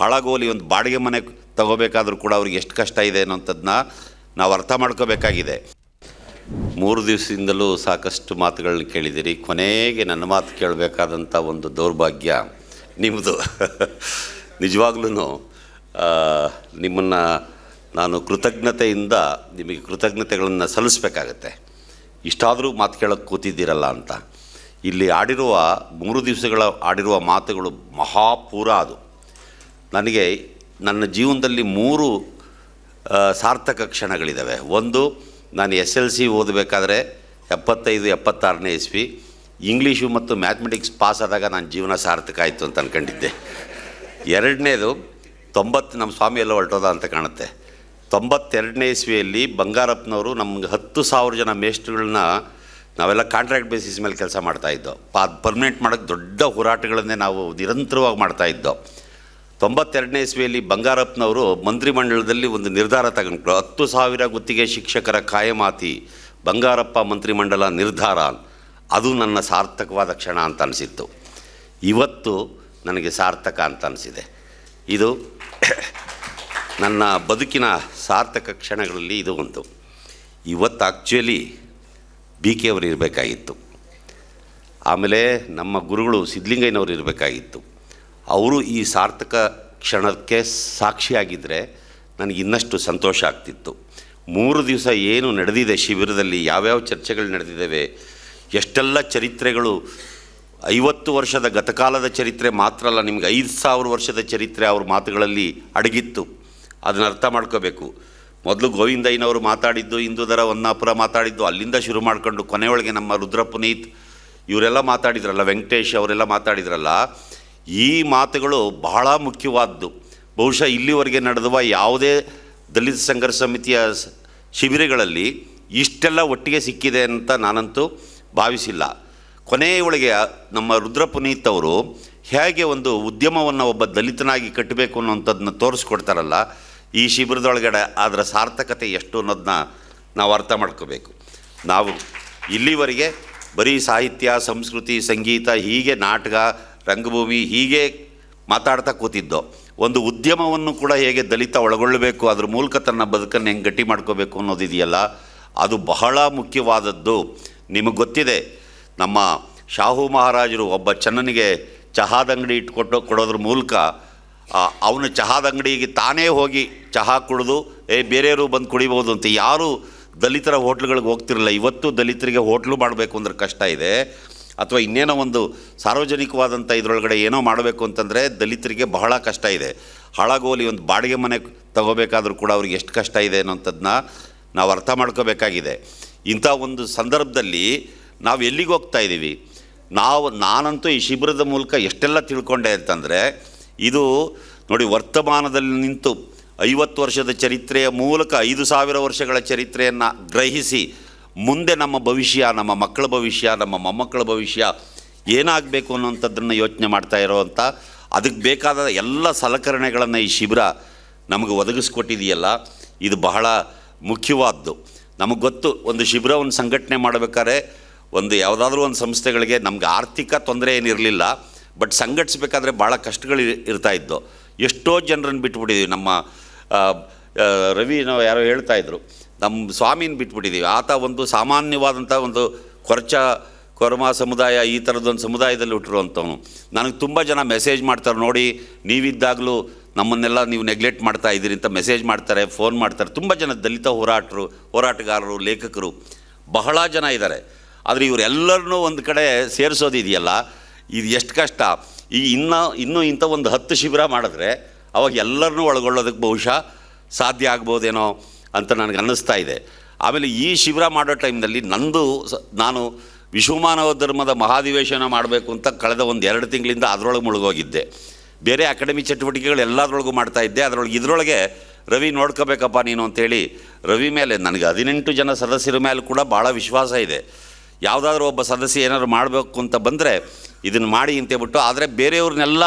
ಹಾಳಾಗೋಲಿ ಒಂದು ಬಾಡಿಗೆ ಮನೆ ತಗೋಬೇಕಾದ್ರೂ ಕೂಡ ಅವ್ರಿಗೆ ಎಷ್ಟು ಕಷ್ಟ ಇದೆ ಅನ್ನೋಂಥದ್ದನ್ನ ನಾವು ಅರ್ಥ ಮಾಡ್ಕೋಬೇಕಾಗಿದೆ. ಮೂರು ದಿವಸದಿಂದಲೂ ಸಾಕಷ್ಟು ಮಾತುಗಳನ್ನ ಕೇಳಿದ್ದೀರಿ. ಕೊನೆಗೆ ನನ್ನ ಮಾತು ಕೇಳಬೇಕಾದಂಥ ಒಂದು ದೌರ್ಭಾಗ್ಯ ನಿಮ್ಮದು ನಿಜವಾಗ್ಲೂ ನಿಮ್ಮನ್ನು ನಾನು ಕೃತಜ್ಞತೆಯಿಂದ ನಿಮಗೆ ಕೃತಜ್ಞತೆಗಳನ್ನು ಸಲ್ಲಿಸಬೇಕಾಗತ್ತೆ. ಇಷ್ಟಾದರೂ ಮಾತು ಕೇಳೋಕ್ಕೆ ಕೂತಿದ್ದೀರಲ್ಲ ಅಂತ. ಇಲ್ಲಿ ಆಡಿರುವ, ಮೂರು ದಿವಸಗಳ ಆಡಿರುವ ಮಾತುಗಳು ಮಹಾಪೂರ ಅದು. ನನಗೆ ನನ್ನ ಜೀವನದಲ್ಲಿ ಮೂರು ಸಾರ್ಥಕ ಕ್ಷಣಗಳಿದ್ದಾವೆ ಒಂದು, ನಾನು ಎಸ್ ಎಲ್ ಸಿ ಓದಬೇಕಾದ್ರೆ ಎಪ್ಪತ್ತೈದು, ಎಪ್ಪತ್ತಾರನೇ ಇಸ್ವಿ ಇಂಗ್ಲೀಷು ಮತ್ತು ಮ್ಯಾಥಮೆಟಿಕ್ಸ್ ಪಾಸ್ ಆದಾಗ ನಾನು ಜೀವನ ಸಾರ್ಥಕ ಆಯಿತು ಅಂತ ಅಂದ್ಕೊಂಡಿದ್ದೆ ಎರಡನೇದು ತೊಂಬತ್ತು ನಮ್ಮ ಸ್ವಾಮಿ ಎಲ್ಲ ಹೊರಟೋದ ಅಂತ ಕಾಣುತ್ತೆ. ತೊಂಬತ್ತೆರಡನೇ ಇಸ್ವಿಯಲ್ಲಿ ಬಂಗಾರಪ್ಪನವರು ನಮ್ಗೆ ಹತ್ತು ಸಾವಿರ ಜನ ಮೇಸ್ಟ್ಗಳನ್ನ ನಾವೆಲ್ಲ ಕಾಂಟ್ರಾಕ್ಟ್ ಬೇಸಿಸ್ ಮೇಲೆ ಕೆಲಸ ಮಾಡ್ತಾಯಿದ್ದೋ ಪಾ ಪರ್ಮನೆಂಟ್ ಮಾಡೋಕ್ಕೆ ದೊಡ್ಡ ಹೋರಾಟಗಳನ್ನೇ ನಾವು ನಿರಂತರವಾಗಿ ಮಾಡ್ತಾಯಿದ್ದೋ ತೊಂಬತ್ತೆರಡನೇ ಇಸ್ವಿಯಲ್ಲಿ ಬಂಗಾರಪ್ಪನವರು ಮಂತ್ರಿಮಂಡಲದಲ್ಲಿ ಒಂದು ನಿರ್ಧಾರ ತಗೊಂಡ್ರು. ಹತ್ತು ಸಾವಿರ ಗುತ್ತಿಗೆ ಶಿಕ್ಷಕರ ಕಾಯಮಾತಿ ಬಂಗಾರಪ್ಪ ಮಂತ್ರಿಮಂಡಲ ನಿರ್ಧಾರ. ಅದು ನನ್ನ ಸಾರ್ಥಕವಾದ ಕ್ಷಣ ಅಂತ ಅನಿಸಿತ್ತು. ಇವತ್ತು ನನಗೆ ಸಾರ್ಥಕ ಅಂತ ಅನಿಸಿದೆ. ಇದು ನನ್ನ ಬದುಕಿನ ಸಾರ್ಥಕ ಕ್ಷಣಗಳಲ್ಲಿ ಇದು ಒಂದು. ಇವತ್ತು ಆ್ಯಕ್ಚುಲಿ ಬಿ ಕೆ ಅವರು ಇರಬೇಕಾಗಿತ್ತು. ಆಮೇಲೆ ನಮ್ಮ ಗುರುಗಳು ಸಿದ್ಧಲಿಂಗಯ್ಯನವರು ಇರಬೇಕಾಗಿತ್ತು. ಅವರು ಈ ಸಾರ್ಥಕ ಕ್ಷಣಕ್ಕೆ ಸಾಕ್ಷಿಯಾಗಿದ್ದರೆ ನನಗೆ ಇನ್ನಷ್ಟು ಸಂತೋಷ ಆಗ್ತಿತ್ತು. ಮೂರು ದಿವಸ ಏನು ನಡೆದಿದೆ ಶಿಬಿರದಲ್ಲಿ, ಯಾವ್ಯಾವ ಚರ್ಚೆಗಳು ನಡೆದಿದ್ದಾವೆ, ಎಷ್ಟೆಲ್ಲ ಚರಿತ್ರೆಗಳು, ಐವತ್ತು ವರ್ಷದ ಗತಕಾಲದ ಚರಿತ್ರೆ ಮಾತ್ರ ಅಲ್ಲ, ನಿಮಗೆ ಐದು ಸಾವಿರ ವರ್ಷದ ಚರಿತ್ರೆ ಅವ್ರ ಮಾತುಗಳಲ್ಲಿ ಅಡಗಿತ್ತು. ಅದನ್ನ ಅರ್ಥ ಮಾಡ್ಕೋಬೇಕು. ಮೊದಲು ಗೋವಿಂದಯ್ಯನವರು ಮಾತಾಡಿದ್ದು ಹಿಂದೂದರ ಹೊನ್ನಾಪುರ ಮಾತಾಡಿದ್ದು, ಅಲ್ಲಿಂದ ಶುರು ಮಾಡ್ಕೊಂಡು ಕೊನೆಯೊಳಗೆ ನಮ್ಮ ರುದ್ರ ಪುನೀತ್ ಇವರೆಲ್ಲ ಮಾತಾಡಿದ್ರಲ್ಲ, ವೆಂಕಟೇಶ್ ಅವರೆಲ್ಲ ಮಾತಾಡಿದ್ರಲ್ಲ ಈ ಮಾತುಗಳು ಬಹಳ ಮುಖ್ಯವಾದ್ದು. ಬಹುಶಃ ಇಲ್ಲಿವರೆಗೆ ನಡೆದುವ ಯಾವುದೇ ದಲಿತ ಸಂಘರ್ಷ ಸಮಿತಿಯ ಶಿಬಿರಗಳಲ್ಲಿ ಇಷ್ಟೆಲ್ಲ ಒಟ್ಟಿಗೆ ಸಿಕ್ಕಿದೆ ಅಂತ ನಾನಂತೂ ಭಾವಿಸಿಲ್ಲ. ಕೊನೆಯೊಳಗೆ ನಮ್ಮ ರುದ್ರ ಪುನೀತ್ ಅವರು ಹೇಗೆ ಒಂದು ಉದ್ಯಮವನ್ನು ಒಬ್ಬ ದಲಿತನಾಗಿ ಕಟ್ಟಬೇಕು ಅನ್ನೋಂಥದ್ದನ್ನ ತೋರಿಸ್ಕೊಡ್ತಾರಲ್ಲ, ಈ ಶಿಬಿರದೊಳಗಡೆ ಅದರ ಸಾರ್ಥಕತೆ ಎಷ್ಟು ಅನ್ನೋದನ್ನ ನಾವು ಅರ್ಥ ಮಾಡ್ಕೋಬೇಕು. ನಾವು ಇಲ್ಲಿವರೆಗೆ ಬರೀ ಸಾಹಿತ್ಯ, ಸಂಸ್ಕೃತಿ, ಸಂಗೀತ ಹೀಗೆ ನಾಟಕ ರಂಗಭೂಮಿ ಹೀಗೆ ಮಾತಾಡ್ತಾ ಕೂತಿದ್ದೋ, ಒಂದು ಉದ್ಯಮವನ್ನು ಕೂಡ ಹೇಗೆ ದಲಿತ ಒಳಗೊಳ್ಳಬೇಕು, ಅದ್ರ ಮೂಲಕ ತನ್ನ ಬದುಕನ್ನು ಹೆಂಗೆ ಗಟ್ಟಿ ಮಾಡ್ಕೋಬೇಕು ಅನ್ನೋದಿದೆಯಲ್ಲ, ಅದು ಬಹಳ ಮುಖ್ಯವಾದದ್ದು. ನಿಮಗೆ ಗೊತ್ತಿದೆ, ನಮ್ಮ ಶಾಹು ಮಹಾರಾಜರು ಒಬ್ಬ ಚನ್ನನಿಗೆ ಚಹಾದ ಅಂಗಡಿ ಇಟ್ಕೊಟ್ಟು ಕೊಡೋದ್ರ ಮೂಲಕ ಅವನು ಚಹಾದ ಅಂಗಡಿಗೆ ತಾನೇ ಹೋಗಿ ಚಹಾ ಕುಡಿದು, ಏ, ಬೇರೆಯವರು ಬಂದು ಕುಡಿಬೋದು ಅಂತ ಯಾರು ದಲಿತರ ಹೋಟ್ಲುಗಳಿಗೆ ಹೋಗ್ತಿರಲಿಲ್ಲ. ಇವತ್ತು ದಲಿತರಿಗೆ ಹೋಟ್ಲು ಮಾಡಬೇಕು ಅಂದ್ರೆ ಕಷ್ಟ ಇದೆ. ಅಥವಾ ಇನ್ನೇನೋ ಒಂದು ಸಾರ್ವಜನಿಕವಾದಂಥ ಇದರೊಳಗಡೆ ಏನೋ ಮಾಡಬೇಕು ಅಂತಂದರೆ ದಲಿತರಿಗೆ ಬಹಳ ಕಷ್ಟ ಇದೆ. ಹಾಳಾಗೋಲಿ ಒಂದು ಬಾಡಿಗೆ ಮನೆ ತಗೋಬೇಕಾದ್ರೂ ಕೂಡ ಅವ್ರಿಗೆ ಎಷ್ಟು ಕಷ್ಟ ಇದೆ ಅನ್ನೋಂಥದ್ದನ್ನ ನಾವು ಅರ್ಥ ಮಾಡ್ಕೋಬೇಕಾಗಿದೆ. ಇಂಥ ಒಂದು ಸಂದರ್ಭದಲ್ಲಿ ನಾವು ಎಲ್ಲಿಗೆ ಹೋಗ್ತಾ ಇದ್ದೀವಿ? ನಾವು, ನಾನಂತೂ ಈ ಶಿಬಿರದ ಮೂಲಕ ಎಷ್ಟೆಲ್ಲ ತಿಳ್ಕೊಂಡೆ ಅಂತಂದರೆ, ಇದು ನೋಡಿ ವರ್ತಮಾನದಲ್ಲಿ ನಿಂತು ಐವತ್ತು ವರ್ಷದ ಚರಿತ್ರೆಯ ಮೂಲಕ ಐದು ಸಾವಿರ ವರ್ಷಗಳ ಚರಿತ್ರೆಯನ್ನು ಗ್ರಹಿಸಿ ಮುಂದೆ ನಮ್ಮ ಭವಿಷ್ಯ, ನಮ್ಮ ಮಕ್ಕಳ ಭವಿಷ್ಯ, ನಮ್ಮ ಮೊಮ್ಮಕ್ಕಳ ಭವಿಷ್ಯ ಏನಾಗಬೇಕು ಅನ್ನೋಂಥದ್ದನ್ನು ಯೋಚನೆ ಮಾಡ್ತಾ ಇರೋವಂಥ ಅದಕ್ಕೆ ಬೇಕಾದ ಎಲ್ಲ ಸಲಕರಣೆಗಳನ್ನು ಈ ಶಿಬಿರ ನಮಗೆ ಒದಗಿಸ್ಕೊಟ್ಟಿದೆಯಲ್ಲ, ಇದು ಬಹಳ ಮುಖ್ಯವಾದ್ದು. ನಮಗೆ ಗೊತ್ತು, ಒಂದು ಶಿಬಿರವನ್ನು ಸಂಘಟನೆ ಮಾಡಬೇಕಾದ್ರೆ ಒಂದು ಯಾವುದಾದ್ರೂ ಒಂದು ಸಂಸ್ಥೆಗಳಿಗೆ ನಮ್ಗೆ ಆರ್ಥಿಕ ತೊಂದರೆ ಏನಿರಲಿಲ್ಲ, ಬಟ್ ಸಂಘಟಿಸ್ಬೇಕಾದ್ರೆ ಭಾಳ ಕಷ್ಟಗಳು ಇರ್- ಇರ್ತಾ ಇದ್ದು ಎಷ್ಟೋ ಜನರನ್ನು ಬಿಟ್ಬಿಟ್ಟಿದ್ದೀವಿ. ನಮ್ಮ ರವಿ ನಾವು ಯಾರೋ ಹೇಳ್ತಾ ಇದ್ರು. ನಮ್ಮ ಸ್ವಾಮಿನ ಬಿಟ್ಬಿಟ್ಟಿದ್ದೀವಿ ಆತ ಒಂದು ಸಾಮಾನ್ಯವಾದಂಥ ಒಂದು ಕೊರಚ, ಕೊರಮ ಸಮುದಾಯ, ಈ ಥರದ್ದೊಂದು ಸಮುದಾಯದಲ್ಲಿ ಹುಟ್ಟಿರುವಂಥವನು. ನನಗೆ ತುಂಬ ಜನ ಮೆಸೇಜ್ ಮಾಡ್ತಾರೆ, ನೋಡಿ, ನೀವಿದ್ದಾಗಲೂ ನಮ್ಮನ್ನೆಲ್ಲ ನೀವು ನೆಗ್ಲೆಕ್ಟ್ ಮಾಡ್ತಾ ಇದ್ದೀರಿ ಅಂತ ಮೆಸೇಜ್ ಮಾಡ್ತಾರೆ, ಫೋನ್ ಮಾಡ್ತಾರೆ. ತುಂಬ ಜನ ದಲಿತ ಹೋರಾಟರು, ಹೋರಾಟಗಾರರು, ಲೇಖಕರು, ಬಹಳ ಜನ ಇದ್ದಾರೆ. ಆದರೆ ಇವರೆಲ್ಲರನ್ನೂ ಒಂದು ಕಡೆ ಸೇರಿಸೋದಿದೆಯಲ್ಲ, ಇದು ಎಷ್ಟು ಕಷ್ಟ. ಈ ಇನ್ನೂ ಇನ್ನೂ ಇಂಥ ಒಂದು ಹತ್ತು ಶಿಬಿರ ಮಾಡಿದ್ರೆ ಅವಾಗ ಎಲ್ಲರನ್ನೂ ಒಳಗೊಳ್ಳೋದಕ್ಕೆ ಬಹುಶಃ ಸಾಧ್ಯ ಆಗ್ಬೋದೇನೋ. ಅಂತ ನನಗೆ ಅನ್ನಿಸ್ತಾ ಇದೆ. ಆಮೇಲೆ ಈ ಶಿಬಿರ ಮಾಡೋ ಟೈಮ್ನಲ್ಲಿ ನಂದು ನಾನು ವಿಶ್ವಮಾನವ ಧರ್ಮದ ಮಹಾಧಿವೇಶನ ಮಾಡಬೇಕು ಅಂತ ಕಳೆದ ಒಂದು ಎರಡು ತಿಂಗಳಿಂದ ಅದರೊಳಗೆ ಮುಳುಗೋಗಿದ್ದೆ. ಬೇರೆ ಅಕಾಡೆಮಿ ಚಟುವಟಿಕೆಗಳು ಎಲ್ಲದರೊಳಗೂ ಮಾಡ್ತಾ ಇದ್ದೆ. ಅದರೊಳಗೆ ಇದರೊಳಗೆ ರವಿ ನೋಡ್ಕೋಬೇಕಪ್ಪ ನೀನು ಅಂತೇಳಿ ರವಿ ಮೇಲೆ ನನಗೆ ಹದಿನೆಂಟು ಜನ ಸದಸ್ಯರ ಮೇಲೆ ಕೂಡ ಭಾಳ ವಿಶ್ವಾಸ ಇದೆ. ಯಾವುದಾದ್ರೂ ಒಬ್ಬ ಸದಸ್ಯ ಏನಾದ್ರು ಮಾಡಬೇಕು ಅಂತ ಬಂದರೆ ಇದನ್ನು ಮಾಡಿ ಅಂತೇಳ್ಬಿಟ್ಟು ಆದರೆ ಬೇರೆಯವ್ರನ್ನೆಲ್ಲ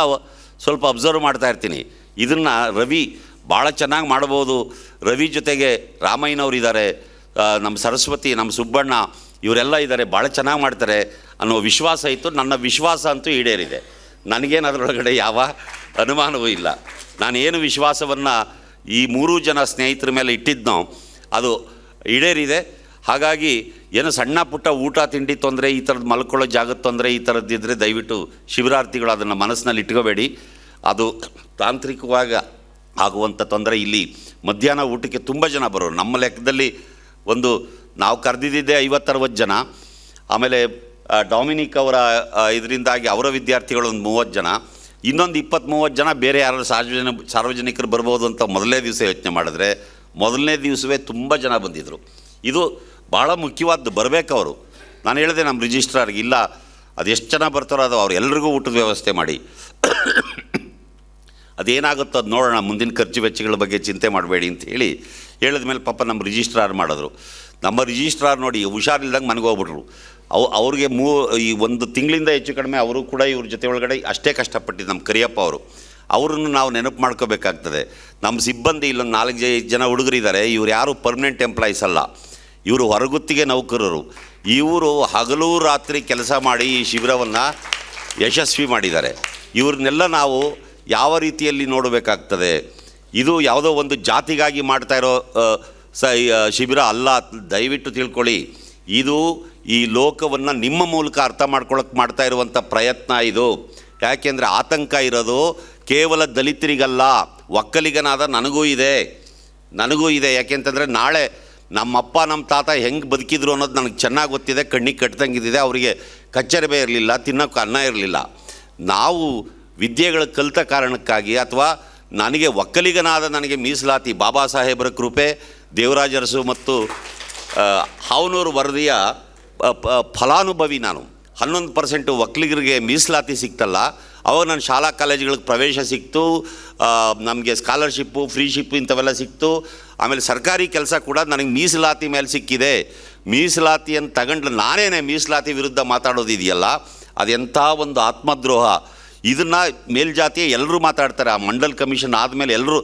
ಸ್ವಲ್ಪ ಅಬ್ಸರ್ವ್ ಮಾಡ್ತಾ ಇರ್ತೀನಿ. ಇದನ್ನು ರವಿ ಭಾಳ ಚೆನ್ನಾಗಿ ಮಾಡ್ಬೋದು. ರವಿ ಜೊತೆಗೆ ರಾಮಯ್ಯನವ್ರು ಇದ್ದಾರೆ ನಮ್ಮ ಸರಸ್ವತಿ ನಮ್ಮ ಸುಬ್ಬಣ್ಣ, ಇವರೆಲ್ಲ ಇದ್ದಾರೆ. ಭಾಳ ಚೆನ್ನಾಗಿ ಮಾಡ್ತಾರೆ. ಅನ್ನೋ ವಿಶ್ವಾಸ ಇತ್ತು. ನನ್ನ ವಿಶ್ವಾಸ ಅಂತೂ ಈಡೇರಿದೆ. ನನಗೇನು ಅದರೊಳಗಡೆ ಯಾವ ಅನುಮಾನವೂ ಇಲ್ಲ. ನಾನೇನು ವಿಶ್ವಾಸವನ್ನು ಈ ಮೂರೂ ಜನ ಸ್ನೇಹಿತರ ಮೇಲೆ ಇಟ್ಟಿದ್ನೋ, ಅದು ಈಡೇರಿದೆ. ಹಾಗಾಗಿ ಏನು ಸಣ್ಣ ಪುಟ್ಟ ಊಟ, ತಿಂಡಿ ತೊಂದರೆ, ಈ ಥರದ್ದು ಮಲ್ಕೊಳ್ಳೋ ಜಾಗದ ತೊಂದರೆ, ಈ ಥರದ್ದಿದ್ದರೆ ದಯವಿಟ್ಟು ಶಿಬಿರಾರ್ಥಿಗಳು ಅದನ್ನು ಮನಸ್ಸಿನಲ್ಲಿ ಇಟ್ಕೋಬೇಡಿ. ಅದು ತಾಂತ್ರಿಕವಾಗಿ ಆಗುವಂಥ ತೊಂದರೆ ಇಲ್ಲಿ ಮಧ್ಯಾಹ್ನ ಊಟಕ್ಕೆ ತುಂಬ ಜನ ಬರೋರು. ನಮ್ಮ ಲೆಕ್ಕದಲ್ಲಿ ಒಂದು ನಾವು ಕರೆದಿದ್ದೆ ಐವತ್ತರವತ್ತು ಜನ. ಆಮೇಲೆ ಡಾಮಿನಿಕ್ ಅವರ ಇದರಿಂದಾಗಿ ಅವರ ವಿದ್ಯಾರ್ಥಿಗಳು ಒಂದು ಮೂವತ್ತು ಜನ. ಇನ್ನೊಂದು ಇಪ್ಪತ್ತು ಮೂವತ್ತು ಜನ ಬೇರೆ ಯಾರು ಸಾರ್ವಜನ, ಸಾರ್ವಜನಿಕರು ಬರ್ಬೋದು ಅಂತ ಮೊದಲನೇ ದಿವಸ ಯೋಚನೆ ಮಾಡಿದ್ರೆ ಮೊದಲನೇ ದಿವಸವೇ ತುಂಬ ಜನ ಬಂದಿದ್ದರು ಇದು ಭಾಳ ಮುಖ್ಯವಾದ್ದು ಬರಬೇಕವರು ನಾನು ಹೇಳಿದೆ ನಮ್ಮ ರಿಜಿಸ್ಟ್ರಾರ್ಗೆ, ಇಲ್ಲ, ಅದೆಷ್ಟು ಜನ ಬರ್ತಾರೋ ಅದು ಅವ್ರು ಎಲ್ರಿಗೂ ಊಟದ ವ್ಯವಸ್ಥೆ ಮಾಡಿ. ಅದೇನಾಗುತ್ತೋ ಅದು ನೋಡೋಣ, ಮುಂದಿನ ಖರ್ಚು ವೆಚ್ಚಗಳ ಬಗ್ಗೆ ಚಿಂತೆ ಮಾಡಬೇಡಿ ಅಂತ ಹೇಳಿ ಹೇಳಿದ ಮೇಲೆ ಪಾಪ ನಮ್ಮ ರಿಜಿಸ್ಟ್ರಾರ್ ಮಾಡಿದ್ರು. ನಮ್ಮ ರಿಜಿಸ್ಟ್ರಾರ್ ನೋಡಿ ಹುಷಾರಿಲ್ದಂಗೆ ಮನೆಗೆ ಹೋಗ್ಬಿಟ್ರು. ಅವು, ಅವ್ರಿಗೆ ಮೂ, ಈ ಒಂದು ತಿಂಗಳಿಂದ ಹೆಚ್ಚು ಕಡಿಮೆ ಅವರು ಕೂಡ ಇವ್ರ ಜೊತೆ ಒಳಗಡೆ ಅಷ್ಟೇ ಕಷ್ಟಪಟ್ಟಿದ್ದು ನಮ್ಮ ಕರಿಯಪ್ಪ ಅವರು. ಅವ್ರನ್ನು ನಾವು ನೆನಪು ಮಾಡ್ಕೋಬೇಕಾಗ್ತದೆ. ನಮ್ಮ ಸಿಬ್ಬಂದಿ ಇಲ್ಲೊಂದು ನಾಲ್ಕು ಜನ ಹುಡುಗರಿದ್ದಾರೆ, ಇವ್ರು ಯಾರು ಪರ್ಮನೆಂಟ್ ಎಂಪ್ಲಾಯೀಸ್ ಅಲ್ಲ. ಇವರು ಹೊರಗುತ್ತಿಗೆ ನೌಕರರು. ಇವರು ಹಗಲು ರಾತ್ರಿ ಕೆಲಸ ಮಾಡಿ ಈ ಶಿಬಿರವನ್ನು ಯಶಸ್ವಿ ಮಾಡಿದ್ದಾರೆ. ಇವ್ರನ್ನೆಲ್ಲ ನಾವು ಯಾವ ರೀತಿಯಲ್ಲಿ ನೋಡಬೇಕಾಗ್ತದೆ? ಇದು ಯಾವುದೋ ಒಂದು ಜಾತಿಗಾಗಿ ಮಾಡ್ತಾ ಇರೋ ಸ ಶಿಬಿರ ಅಲ್ಲ ದಯವಿಟ್ಟು ತಿಳ್ಕೊಳ್ಳಿ. ಇದು ಈ ಲೋಕವನ್ನು ನಿಮ್ಮ ಮೂಲಕ ಅರ್ಥ ಮಾಡ್ಕೊಳಕ್ಕೆ ಮಾಡ್ತಾ ಇರುವಂಥ ಪ್ರಯತ್ನ ಇದು. ಯಾಕೆಂದರೆ ಆತಂಕ ಇರೋದು ಕೇವಲ ದಲಿತರಿಗಲ್ಲ, ಒಕ್ಕಲಿಗನಾದ ನನಗೂ ಇದೆ. ನನಗೂ ಇದೆ. ಯಾಕೆಂತಂದರೆ ನಾಳೆ ನಮ್ಮಪ್ಪ, ನಮ್ಮ ತಾತ ಹೆಂಗೆ ಬದುಕಿದ್ರು ಅನ್ನೋದು ನನಗೆ ಚೆನ್ನಾಗಿ ಗೊತ್ತಿದೆ. ಕಣ್ಣಿಗೆ ಕಟ್ದಂಗಿದ್ದಿದೆ ಅವರಿಗೆ ಕಚ್ಚರಬೇ ಇರಲಿಲ್ಲ, ತಿನ್ನೋಕೆ ಅನ್ನ ಇರಲಿಲ್ಲ. ನಾವು ವಿದ್ಯೆಗಳು ಕಲಿತ ಕಾರಣಕ್ಕಾಗಿ ಅಥವಾ ನನಗೆ ಒಕ್ಕಲಿಗನಾದ ನನಗೆ ಮೀಸಲಾತಿ ಬಾಬಾ ಸಾಹೇಬರ ಕೃಪೆ, ದೇವರಾಜರಸು ಮತ್ತು ಹಾವನೂರು ವರದಿಯ ಫಲಾನುಭವಿ ನಾನು. ಹನ್ನೊಂದು ಪರ್ಸೆಂಟು ಒಕ್ಕಲಿಗರಿಗೆ ಮೀಸಲಾತಿ ಸಿಕ್ತಲ್ಲ, ಅವಾಗ ನಾನು ಶಾಲಾ ಕಾಲೇಜುಗಳಿಗೆ ಪ್ರವೇಶ ಸಿಕ್ತು ನಮಗೆ ಸ್ಕಾಲರ್ಶಿಪ್ಪು, ಫ್ರೀಶಿಪ್ಪು ಇಂಥವೆಲ್ಲ ಸಿಕ್ತು. ಆಮೇಲೆ ಸರ್ಕಾರಿ ಕೆಲಸ ಕೂಡ ನನಗೆ ಮೀಸಲಾತಿ ಮೇಲೆ ಸಿಕ್ಕಿದೆ. ಮೀಸಲಾತಿಯನ್ನು ತಗೊಂಡು ನಾನೇನೆ ಮೀಸಲಾತಿ ವಿರುದ್ಧ ಮಾತಾಡೋದಿದೆಯಲ್ಲ, ಅದೆಂಥ ಒಂದು ಆತ್ಮದ್ರೋಹ. ಇದನ್ನು ಮೇಲ್ಜಾತಿಯ ಎಲ್ಲರೂ ಮಾತಾಡ್ತಾರೆ. ಆ ಮಂಡಲ್ ಕಮಿಷನ್ ಆದಮೇಲೆ ಎಲ್ಲರೂ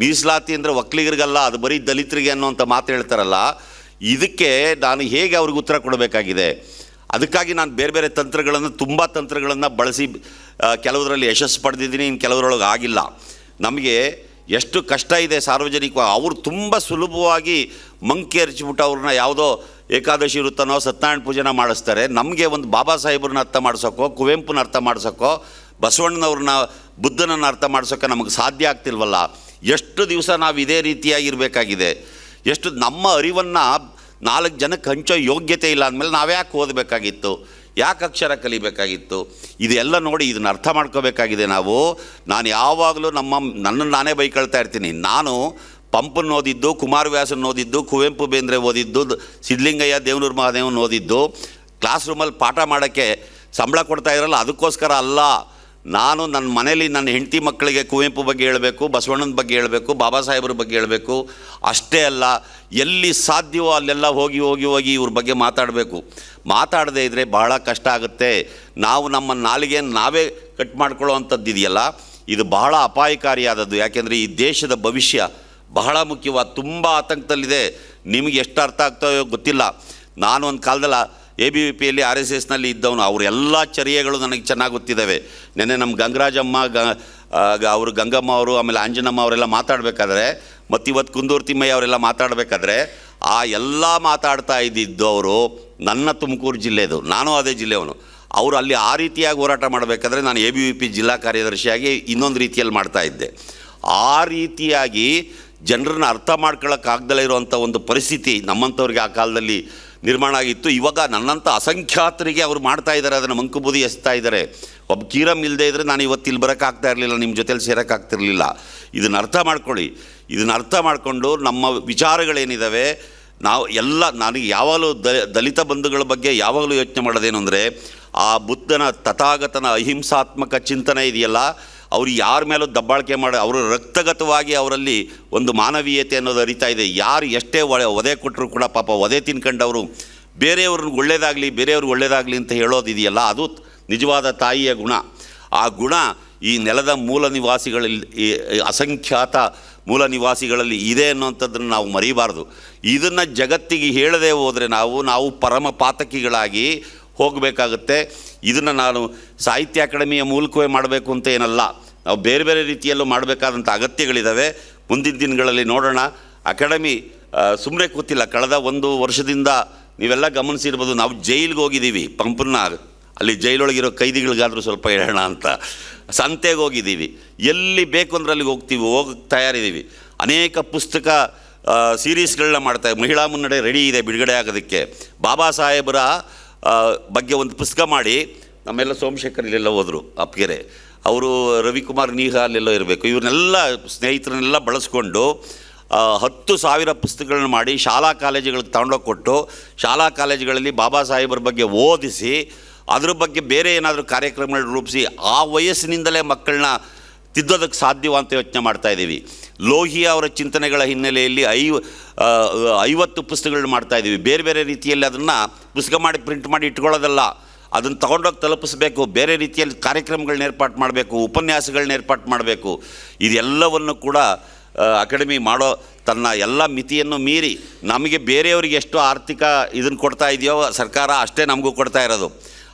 ಮೀಸಲಾತಿ ಅಂದರೆ ಒಕ್ಕಲಿಗರಿಗಲ್ಲ ಅದು ಬರೀ ದಲಿತರಿಗೆ ಅನ್ನೋಂಥ ಮಾತು ಹೇಳ್ತಾರಲ್ಲ. ಇದಕ್ಕೆ ನಾನು ಹೇಗೆ ಅವ್ರಿಗೆ ಉತ್ತರ ಕೊಡಬೇಕಾಗಿದೆ? ಅದಕ್ಕಾಗಿ ನಾನು ಬೇರೆ ಬೇರೆ ತಂತ್ರಗಳನ್ನು, ತುಂಬ ತಂತ್ರಗಳನ್ನು ಬಳಸಿ ಕೆಲವರಲ್ಲಿ ಯಶಸ್ಸು ಪಡೆದಿದ್ದೀನಿ ಇನ್ನು ಕೆಲವರೊಳಗೆ ಆಗಿಲ್ಲ. ನಮಗೆ ಎಷ್ಟು ಕಷ್ಟ ಇದೆ ಸಾರ್ವಜನಿಕ ಅವರು ತುಂಬ ಸುಲಭವಾಗಿ ಮಂಕಿ ಹರಿಚ್ಬಿಟ್ಟು ಅವ್ರನ್ನ ಯಾವುದೋ ಏಕಾದಶಿ ವೃತ್ತನೋ ಸತ್ಯನಾರಾಯಣ ಪೂಜೆನ ಮಾಡಿಸ್ತಾರೆ. ನಮಗೆ ಒಂದು ಬಾಬಾ ಸಾಹೇಬ್ರನ್ನ ಅರ್ಥ ಮಾಡ್ಸೋಕ್ಕೋ ಕುವೆಂಪುನ ಅರ್ಥ ಮಾಡ್ಸೋಕ್ಕೋ ಬಸವಣ್ಣನವ್ರನ್ನ, ಬುದ್ಧನನ್ನು ಅರ್ಥ ಮಾಡ್ಸೋಕ್ಕೆ ನಮಗೆ ಸಾಧ್ಯ ಆಗ್ತಿಲ್ವಲ್ಲ. ಎಷ್ಟು ದಿವಸ ನಾವು ಇದೇ ರೀತಿಯಾಗಿರಬೇಕಾಗಿದೆ ಎಷ್ಟು ನಮ್ಮ ಅರಿವನ್ನು ನಾಲ್ಕು ಜನಕ್ಕೆ ಹಂಚೋ ಯೋಗ್ಯತೆ ಇಲ್ಲ ಅಂದಮೇಲೆ ನಾವ್ಯಾಕೆ ಓದಬೇಕಾಗಿತ್ತು? ಯಾಕೆ ಅಕ್ಷರ ಕಲಿಬೇಕಾಗಿತ್ತು? ಇದೆಲ್ಲ ನೋಡಿ ಇದನ್ನ ಅರ್ಥ ಮಾಡ್ಕೋಬೇಕಾಗಿದೆ ನಾವು. ನಾನು ಯಾವಾಗಲೂ ನಮ್ಮ ನನ್ನನ್ನು ನಾನೇ ಬೈಕೊಳ್ತಾ ಇರ್ತೀನಿ. ನಾನು ಪಂಪನ್ನು ಓದಿದ್ದು ಕುಮಾರವ್ಯಾಸನ ಓದಿದ್ದು, ಕುವೆಂಪು ಬೇಂದ್ರೆ ಓದಿದ್ದು, ಸಿದ್ಧಲಿಂಗಯ್ಯ ದೇವನೂರು ಮಹಾದೇವನ್ ಓದಿದ್ದು ಕ್ಲಾಸ್ ರೂಮಲ್ಲಿ ಪಾಠ ಮಾಡೋಕ್ಕೆ ಸಂಬಳ ಕೊಡ್ತಾ ಇರಲ್ಲ ಅದಕ್ಕೋಸ್ಕರ ಅಲ್ಲ. ನಾನು ನನ್ನ ಮನೇಲಿ ನನ್ನ ಹೆಂಡತಿ ಮಕ್ಕಳಿಗೆ ಕುವೆಂಪು ಬಗ್ಗೆ ಹೇಳಬೇಕು, ಬಸವಣ್ಣನ ಬಗ್ಗೆ ಹೇಳಬೇಕು, ಬಾಬಾ ಸಾಹೇಬ್ರ ಬಗ್ಗೆ ಹೇಳಬೇಕು, ಅಷ್ಟೇ ಅಲ್ಲ, ಎಲ್ಲಿ ಸಾಧ್ಯವೋ ಅಲ್ಲೆಲ್ಲ ಹೋಗಿ ಹೋಗಿ ಹೋಗಿ ಇವ್ರ ಬಗ್ಗೆ ಮಾತಾಡಬೇಕು. ಮಾತಾಡದೇ ಇದ್ದರೆ ಬಹಳ ಕಷ್ಟ ಆಗುತ್ತೆ. ನಾವು ನಮ್ಮ ನಾಲಿಗೆ ನಾವೇ ಕಟ್ ಮಾಡ್ಕೊಳ್ಳೋವಂಥದ್ದು ಇದೆಯಲ್ಲ? ಇದು ಬಹಳ ಅಪಾಯಕಾರಿಯಾದದ್ದು. ಯಾಕೆಂದರೆ ಈ ದೇಶದ ಭವಿಷ್ಯ ಬಹಳ ಮುಖ್ಯವಾದ ತುಂಬ ಆತಂಕದಲ್ಲಿದೆ. ನಿಮಗೆ ಎಷ್ಟು ಅರ್ಥ ಆಗ್ತಾಯೋ ಗೊತ್ತಿಲ್ಲ. ನಾನು ಒಂದು ಕಾಲದಲ್ಲಿ ಎ ಬಿ ವಿ ಪಿಯಲ್ಲಿ ಆರ್ ಎಸ್ ಎಸ್ನಲ್ಲಿ ಇದ್ದವನು ಅವರೆಲ್ಲ ಚರ್ಯೆಗಳು ನನಗೆ ಚೆನ್ನಾಗಿ ಗೊತ್ತಿದ್ದಾವೆ ನೆನ್ನೆ ನಮ್ಮ ಗಂಗರಾಜಮ್ಮ, ಗ ಅವರು ಗಂಗಮ್ಮ ಅವರು, ಆಮೇಲೆ ಆಂಜನಮ್ಮ ಅವರೆಲ್ಲ ಮಾತಾಡಬೇಕಾದ್ರೆ ಮತ್ತು ಇವತ್ತು ಕುಂದೂರು ತಿಮ್ಮಯ್ಯ ಅವರೆಲ್ಲ ಮಾತಾಡಬೇಕಾದ್ರೆ, ಆ ಎಲ್ಲ ಮಾತಾಡ್ತಾ ಇದ್ದಿದ್ದು ಅವರು ನನ್ನ ತುಮಕೂರು ಜಿಲ್ಲೆದು, ನಾನು ಅದೇ ಜಿಲ್ಲೆಯವನು. ಅವರು ಅಲ್ಲಿ ಆ ರೀತಿಯಾಗಿ ಹೋರಾಟ ಮಾಡಬೇಕಾದ್ರೆ ನಾನು ಎ ಬಿ ವಿ ಪಿ ಜಿಲ್ಲಾ ಕಾರ್ಯದರ್ಶಿಯಾಗಿ ಇನ್ನೊಂದು ರೀತಿಯಲ್ಲಿ ಮಾಡ್ತಾ ಇದ್ದೆ. ಆ ರೀತಿಯಾಗಿ ಜನರನ್ನ ಅರ್ಥ ಮಾಡ್ಕೊಳ್ಳೋಕ್ಕಾಗ್ದಲೇ ಇರುವಂಥ ಒಂದು ಪರಿಸ್ಥಿತಿ ನಮ್ಮಂಥವ್ರಿಗೆ ಆ ಕಾಲದಲ್ಲಿ ನಿರ್ಮಾಣ ಆಗಿತ್ತು. ಇವಾಗ ನನ್ನಂಥ ಅಸಂಖ್ಯಾತರಿಗೆ ಅವರು ಮಾಡ್ತಾ ಇದ್ದಾರೆ ಅದನ್ನು ಮಂಕುಬೂದಿ ಎಸ್ತಾ ಇದ್ದಾರೆ ಒಬ್ಬ ಕೀರಮ್ ಇಲ್ಲದೆ ಇದ್ದರೆ ನಾನು ಇವತ್ತು ಇಲ್ಲಿ ಬರೋಕ್ಕಾಗ್ತಾ ಇರಲಿಲ್ಲ ನಿಮ್ಮ ಜೊತೆಲಿ ಸೇರೋಕ್ಕಾಗ್ತಿರ್ಲಿಲ್ಲ. ಇದನ್ನು ಅರ್ಥ ಮಾಡ್ಕೊಳ್ಳಿ. ಇದನ್ನು ಅರ್ಥ ಮಾಡಿಕೊಂಡು ನಮ್ಮ ವಿಚಾರಗಳೇನಿದ್ದಾವೆ ನಾವು ಎಲ್ಲ, ನನಗೆ ಯಾವಾಗಲೂ ದಲಿತ ಬಂಧುಗಳ ಬಗ್ಗೆ ಯಾವಾಗಲೂ ಯೋಚನೆ ಮಾಡೋದೇನು ಅಂದರೆ ಆ ಬುದ್ಧನ ತಥಾಗತನ ಅಹಿಂಸಾತ್ಮಕ ಚಿಂತನೆ ಇದೆಯಲ್ಲ ಅವ್ರು ಯಾರ ಮೇಲೂ ದಬ್ಬಾಳಿಕೆ ಮಾಡಿ, ಅವರು ರಕ್ತಗತವಾಗಿ ಅವರಲ್ಲಿ ಒಂದು ಮಾನವೀಯತೆ ಅನ್ನೋದು ಅರಿತಾ ಇದೆ. ಯಾರು ಎಷ್ಟೇ ಒಳೆ, ಒದೆ ಕೊಟ್ಟರು ಕೂಡ ಪಾಪ ಒದೆ ತಿನ್ಕೊಂಡವರು ಬೇರೆಯವ್ರನ್ನ ಒಳ್ಳೇದಾಗಲಿ ಬೇರೆಯವ್ರಿಗೆ ಒಳ್ಳೇದಾಗಲಿ ಅಂತ ಹೇಳೋದಿದೆಯಲ್ಲ ಅದು ನಿಜವಾದ ತಾಯಿಯ ಗುಣ. ಆ ಗುಣ ಈ ನೆಲದ ಮೂಲ ನಿವಾಸಿಗಳಲ್ಲಿ ಅಸಂಖ್ಯಾತ ಮೂಲ ನಿವಾಸಿಗಳಲ್ಲಿ ಇದೆ ಅನ್ನೋಂಥದ್ದನ್ನು ನಾವು ಮರಿಬಾರ್ದು. ಇದನ್ನು ಜಗತ್ತಿಗೆ ಹೇಳದೆ ಹೋದರೆ ನಾವು ನಾವು ಪರಮ ಪಾತಕಿಗಳಾಗಿ ಹೋಗಬೇಕಾಗುತ್ತೆ. ಇದನ್ನು ನಾನು ಸಾಹಿತ್ಯ ಅಕಾಡೆಮಿಯ ಮೂಲಕವೇ ಮಾಡಬೇಕು ಅಂತ ಏನಲ್ಲ. ನಾವು ಬೇರೆ ಬೇರೆ ರೀತಿಯಲ್ಲೂ ಮಾಡಬೇಕಾದಂಥ ಅಗತ್ಯಗಳಿದ್ದಾವೆ ಮುಂದಿನ ದಿನಗಳಲ್ಲಿ ನೋಡೋಣ. ಅಕಾಡೆಮಿ ಸುಮ್ಮನೆ ಕೂತಿಲ್ಲ. ಕಳೆದ ಒಂದು ವರ್ಷದಿಂದ ನೀವೆಲ್ಲ ಗಮನಿಸಿರ್ಬೋದು, ನಾವು ಜೈಲಿಗೆ ಹೋಗಿದ್ದೀವಿ. ಪಂಪನ್ನ, ಅಲ್ಲಿ ಜೈಲೊಳಗಿರೋ ಕೈದಿಗಳಿಗಾದರೂ ಸ್ವಲ್ಪ ಹೇಳೋಣ ಅಂತ. ಸಂತೆಗೆ ಹೋಗಿದ್ದೀವಿ. ಎಲ್ಲಿ ಬೇಕು ಅಂದ್ರೆ ಅಲ್ಲಿಗೆ ಹೋಗ್ತೀವಿ ಹೋಗಕ್ಕೆ ತಯಾರಿದ್ದೀವಿ. ಅನೇಕ ಪುಸ್ತಕ ಸೀರೀಸ್ಗಳನ್ನ ಮಾಡ್ತಾ ಮಹಿಳಾ ಮುನ್ನಡೆ ರೆಡಿ ಇದೆ ಬಿಡುಗಡೆ ಆಗೋದಕ್ಕೆ. ಬಾಬಾ ಸಾಹೇಬರ ಬಗ್ಗೆ ಒಂದು ಪುಸ್ತಕ ಮಾಡಿ, ನಮ್ಮೆಲ್ಲ ಸೋಮಶೇಖರ್ ಇಲ್ಲೆಲ್ಲ ಹೋದರು, ಅಪ್ಗೆರೆ. ಅವರು ರವಿಕುಮಾರ್ ನೀಹಾ ಅಲ್ಲೆಲ್ಲೋ ಇರಬೇಕು. ಇವ್ರನ್ನೆಲ್ಲ ಸ್ನೇಹಿತರನ್ನೆಲ್ಲ ಬಳಸ್ಕೊಂಡು ಹತ್ತು ಸಾವಿರ ಪುಸ್ತಕಗಳನ್ನು ಮಾಡಿ ಶಾಲಾ ಕಾಲೇಜುಗಳಿಗೆ ತಗೊಂಡೋಗಿ ಕೊಟ್ಟು, ಶಾಲಾ ಕಾಲೇಜುಗಳಲ್ಲಿ ಬಾಬಾ ಸಾಹೇಬರ ಬಗ್ಗೆ ಓದಿಸಿ, ಅದ್ರ ಬಗ್ಗೆ ಬೇರೆ ಏನಾದರೂ ಕಾರ್ಯಕ್ರಮಗಳು ರೂಪಿಸಿ, ಆ ವಯಸ್ಸಿನಿಂದಲೇ ಮಕ್ಕಳನ್ನ ತಿದ್ದೋದಕ್ಕೆ ಸಾಧ್ಯವ ಅಂತ ಯೋಚನೆ ಮಾಡ್ತಾ ಇದ್ದೀವಿ. ಲೋಹಿಯ ಅವರ ಚಿಂತನೆಗಳ ಹಿನ್ನೆಲೆಯಲ್ಲಿ ಐವ ಐವತ್ತು ಪುಸ್ತಕಗಳನ್ನ ಮಾಡ್ತಾ ಇದ್ದೀವಿ. ಬೇರೆ ಬೇರೆ ರೀತಿಯಲ್ಲಿ ಅದನ್ನು ಪುಸ್ತಕ ಮಾಡಿ, ಪ್ರಿಂಟ್ ಮಾಡಿ ಇಟ್ಕೊಳ್ಳೋದಲ್ಲ. ಅದನ್ನು ತಗೊಂಡೋಗಿ ತಲುಪಿಸ್ಬೇಕು, ಬೇರೆ ರೀತಿಯಲ್ಲಿ ಕಾರ್ಯಕ್ರಮಗಳನ್ನ ಏರ್ಪಾಟ್ ಮಾಡಬೇಕು, ಉಪನ್ಯಾಸಗಳನ್ನ ಏರ್ಪಾಟ್ ಮಾಡಬೇಕು. ಇದೆಲ್ಲವನ್ನು ಕೂಡ ಅಕಾಡೆಮಿ ಮಾಡೋ ತನ್ನ ಎಲ್ಲ ಮಿತಿಯನ್ನು ಮೀರಿ ನಮಗೆ ಬೇರೆಯವರಿಗೆ ಎಷ್ಟು ಆರ್ಥಿಕ ಇದನ್ನು ಕೊಡ್ತಾ ಇದೆಯೋ, ಸರ್ಕಾರ ಅಷ್ಟೇ ನಮಗೂ ಕೊಡ್ತಾ ಇರೋದು.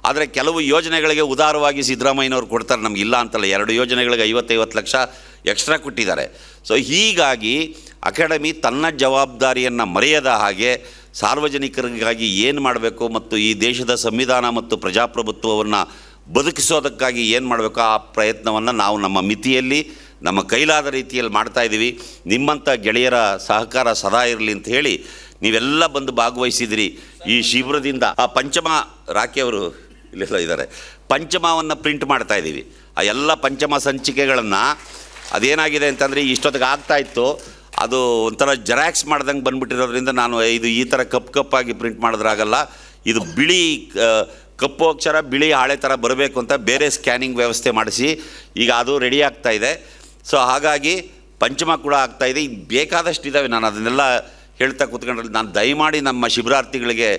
ಆದರೆ ಕೆಲವು ಯೋಜನೆಗಳಿಗೆ ಉದಾರವಾಗಿ ಸಿದ್ದರಾಮಯ್ಯನವ್ರು ಕೊಡ್ತಾರೆ, ನಮ್ಗೆ ಇಲ್ಲ ಅಂತಲ್ಲ. ಎರಡು ಯೋಜನೆಗಳಿಗೆ ಐವತ್ತೈವತ್ತು ಲಕ್ಷ ಎಕ್ಸ್ಟ್ರಾ ಕೊಟ್ಟಿದ್ದಾರೆ. ಸೊ ಹೀಗಾಗಿ ಅಕಾಡೆಮಿ ತನ್ನ ಜವಾಬ್ದಾರಿಯನ್ನು ಮರೆಯದ ಹಾಗೆ ಸಾರ್ವಜನಿಕರಿಗಾಗಿ ಏನು ಮಾಡಬೇಕು ಮತ್ತು ಈ ದೇಶದ ಸಂವಿಧಾನ ಮತ್ತು ಪ್ರಜಾಪ್ರಭುತ್ವವನ್ನು ಬದುಕಿಸೋದಕ್ಕಾಗಿ ಏನು ಮಾಡಬೇಕು ಆ ಪ್ರಯತ್ನವನ್ನು ನಾವು ನಮ್ಮ ಮಿತಿಯಲ್ಲಿ, ನಮ್ಮ ಕೈಲಾದ ರೀತಿಯಲ್ಲಿ ಮಾಡ್ತಾಯಿದ್ದೀವಿ ನಿಮ್ಮಂಥ ಗೆಳೆಯರ ಸಹಕಾರ ಸದಾ ಇರಲಿ ಅಂತ ಹೇಳಿ ನೀವೆಲ್ಲ ಬಂದು ಭಾಗವಹಿಸಿದಿರಿ. ಈ ಶಿಬಿರದಿಂದ ಆ ಪಂಚಮ ರಾಕಿಯವರು ಇಲ್ಲೆಲ್ಲ ಇದ್ದಾರೆ. ಪಂಚಮವನ್ನು ಪ್ರಿಂಟ್ ಮಾಡ್ತಾ ಇದ್ದೀವಿ ಆ ಎಲ್ಲ ಪಂಚಮ ಸಂಚಿಕೆಗಳನ್ನು ಅದೇನಾಗಿದೆ ಅಂತಂದರೆ ಇಷ್ಟೊತ್ತಿಗೆ ಆಗ್ತಾ ಇತ್ತು. ಅದು ಒಂಥರ ಜೆರಾಕ್ಸ್ ಮಾಡ್ದಂಗೆ ಬಂದುಬಿಟ್ಟಿರೋದ್ರಿಂದ ನಾನು ಇದು ಈ ಥರ ಕಪ್ ಕಪ್ಪಾಗಿ ಪ್ರಿಂಟ್ ಮಾಡಿದ್ರಾಗಲ್ಲ, ಇದು ಬಿಳಿ ಕಪ್ಪು ಅಕ್ಷರ, ಬಿಳಿ ಹಾಳೆ ಥರ ಬರಬೇಕು ಅಂತ ಬೇರೆ ಸ್ಕ್ಯಾನಿಂಗ್ ವ್ಯವಸ್ಥೆ ಮಾಡಿಸಿ, ಈಗ ಅದು ರೆಡಿ ಆಗ್ತಾ ಇದೆ. ಸೊ, ಹಾಗಾಗಿ ಪಂಚಮ ಕೂಡ ಆಗ್ತಾ ಇದೆ. ಈಗ ಬೇಕಾದಷ್ಟು ಇದ್ದಾವೆ ನಾನು ಅದನ್ನೆಲ್ಲ ಹೇಳ್ತಾ ಕೂತ್ಕೊಂಡ್ರೆ ನಾನು ದಯಮಾಡಿ ನಮ್ಮ ಶಿಬಿರಾರ್ಥಿಗಳಿಗೆ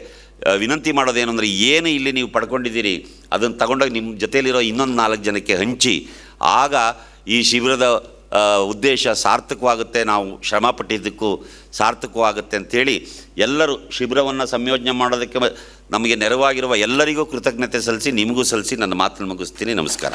ವಿನಂತಿ ಮಾಡೋದೇನು ಅಂದರೆ, ಏನು ಇಲ್ಲಿ ನೀವು ಪಡ್ಕೊಂಡಿದ್ದೀರಿ, ಅದನ್ನು ತಗೊಂಡೋಗಿ ನಿಮ್ಮ ಜೊತೆಯಲ್ಲಿರೋ ಇನ್ನೊಂದು ನಾಲ್ಕು ಜನಕ್ಕೆ ಹಂಚಿ. ಆಗ ಈ ಶಿಬಿರದ ಉದ್ದೇಶ ಸಾರ್ಥಕವಾಗುತ್ತೆ. ನಾವು ಶ್ರಮ ಪಟ್ಟಿದ್ದಕ್ಕೂ ಸಾರ್ಥಕವಾಗುತ್ತೆ ಅಂಥೇಳಿ ಎಲ್ಲರೂ ಶಿಬಿರವನ್ನು ಸಂಯೋಜನೆ ಮಾಡೋದಕ್ಕೆ ನಮಗೆ ನೆರವಾಗಿರುವ ಎಲ್ಲರಿಗೂ ಕೃತಜ್ಞತೆ ಸಲ್ಲಿಸಿ ನಿಮಗೂ ಸಲ್ಲಿಸಿ ನನ್ನ ಮಾತನ್ನು ಮುಗಿಸ್ತೀನಿ. ನಮಸ್ಕಾರ.